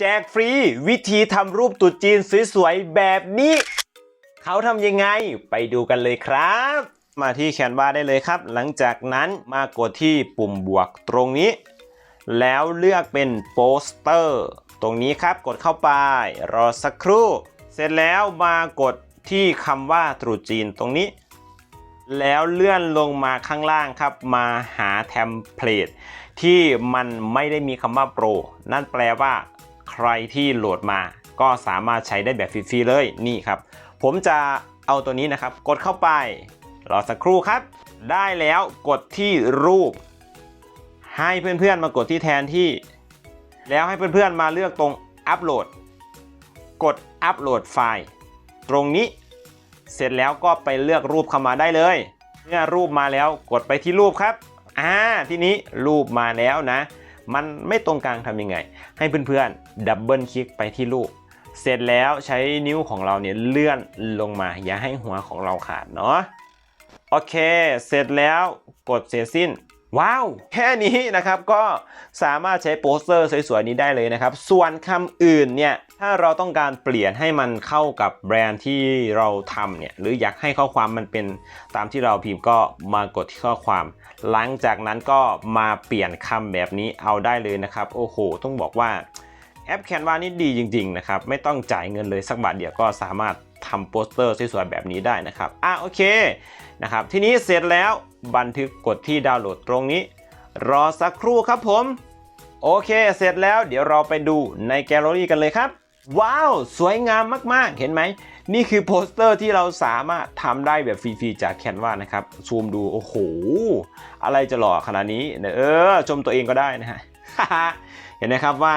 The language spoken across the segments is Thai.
แจกฟรีวิธีทำรูปตุ๊จีนสวยๆแบบนี้ เขาทำยังไงไปดูกันเลยครับ มาที่แคนวาได้เลยครับ หลังจากนั้นมากดที่ปุ่มบวกตรงนี้ แล้วเลือกเป็นโปสเตอร์ ตรงนี้ครับกดเข้าไป รอสักครู่ เสร็จแล้วมากดที่คำว่าตรุษจีนตรงนี้ แล้วเลื่อนลงมาข้างล่างครับ มาหาเทมเพลตที่มันไม่ได้มีคำว่าโปร นั่นแปลว่า ใครที่โหลดมาก็สามารถใช้ได้แบบฟรีๆเลยนี่ครับ ผมจะเอาตัวนี้นะครับ กดเข้าไป รอสักครู่ครับ ได้แล้วกดที่รูป ให้เพื่อนๆมากดที่แทนที่ แล้วให้เพื่อนๆมาเลือกตรงอัปโหลด กดอัปโหลดไฟล์ ตรงนี้ เสร็จแล้วก็ไปเลือกรูปเข้ามาได้เลย เมื่อรูปมาแล้วกดไปที่รูปครับอ่าทีนี้รูปมาแล้วนะ มันไม่ตรงกลางทำยังไง ให้เพื่อนๆดับเบิลคลิกไปที่ลูก เสร็จแล้วใช้นิ้วของเราเนี่ยเลื่อนลงมา อย่าให้หัวของเราขาดเนาะโอเค เสร็จแล้วกดเสร็จสิ้น ว้าว แค่นี้นะครับก็สามารถใช้โปสเตอร์สวยๆนี้ได้เลยนะครับ ส่วนคำอื่นเนี่ย ถ้าเราต้องการเปลี่ยนให้มันเข้ากับแบรนด์ที่เราทำเนี่ย หรืออยากให้ข้อความมันเป็นตามที่เราพิมพ์ก็มากดที่ข้อความ หลังจากนั้นก็มาเปลี่ยนคำแบบนี้เอาได้เลยนะครับ โอ้โห ต้องบอกว่า แอปแคนวานี่ดีจริงๆนะครับ ไม่ต้องจ่ายเงินเลยสักบาทเดียวก็สามารถทำโปสเตอร์สวยๆแบบนี้ได้นะครับ อะโอเคนะครับ ทีนี้เสร็จแล้วบันทึกกดที่ดาวน์โหลดตรงนี้ รอสักครู่ครับผม โอเค เสร็จแล้วเดี๋ยวเราไปดูในแกลเลอรี่กันเลยครับ ว้าว สวยงามมากๆ เห็นไหม นี่คือโปสเตอร์ที่เราสามารถทำได้แบบฟรีๆจากแคนวานะครับ ซูมดู โอ้โห อะไรจะหล่อขนาดนี้เนี่ยเออ ชมตัวเองก็ได้นะฮะ เห็นไหมครับว่า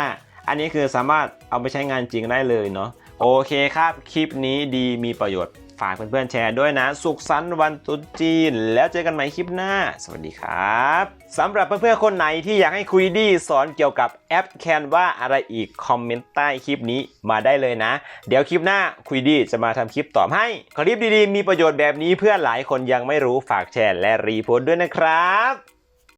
อันนี้คือสามารถเอาไปใช้งานจริงได้เลยเนาะโอเคครับ คลิปนี้ดีมีประโยชน์ฝากเพื่อนๆแชร์ด้วยนะ สุขสันต์วันตรุษจีน แล้วเจอกันใหม่คลิปหน้า สวัสดีครับสำหรับเพื่อนๆคนไหนที่อยากให้คุยดีสอนเกี่ยวกับแอปแคนว่าอะไรอีก คอมเมนต์ใต้คลิปนี้มาได้เลยนะ เดี๋ยวคลิปหน้าคุยดีจะมาทำคลิปตอบให้ คลิปดีๆ มีประโยชน์แบบนี้เพื่อนหลายคนยังไม่รู้ฝากแชร์และรีโพสต์ด้วยนะครับ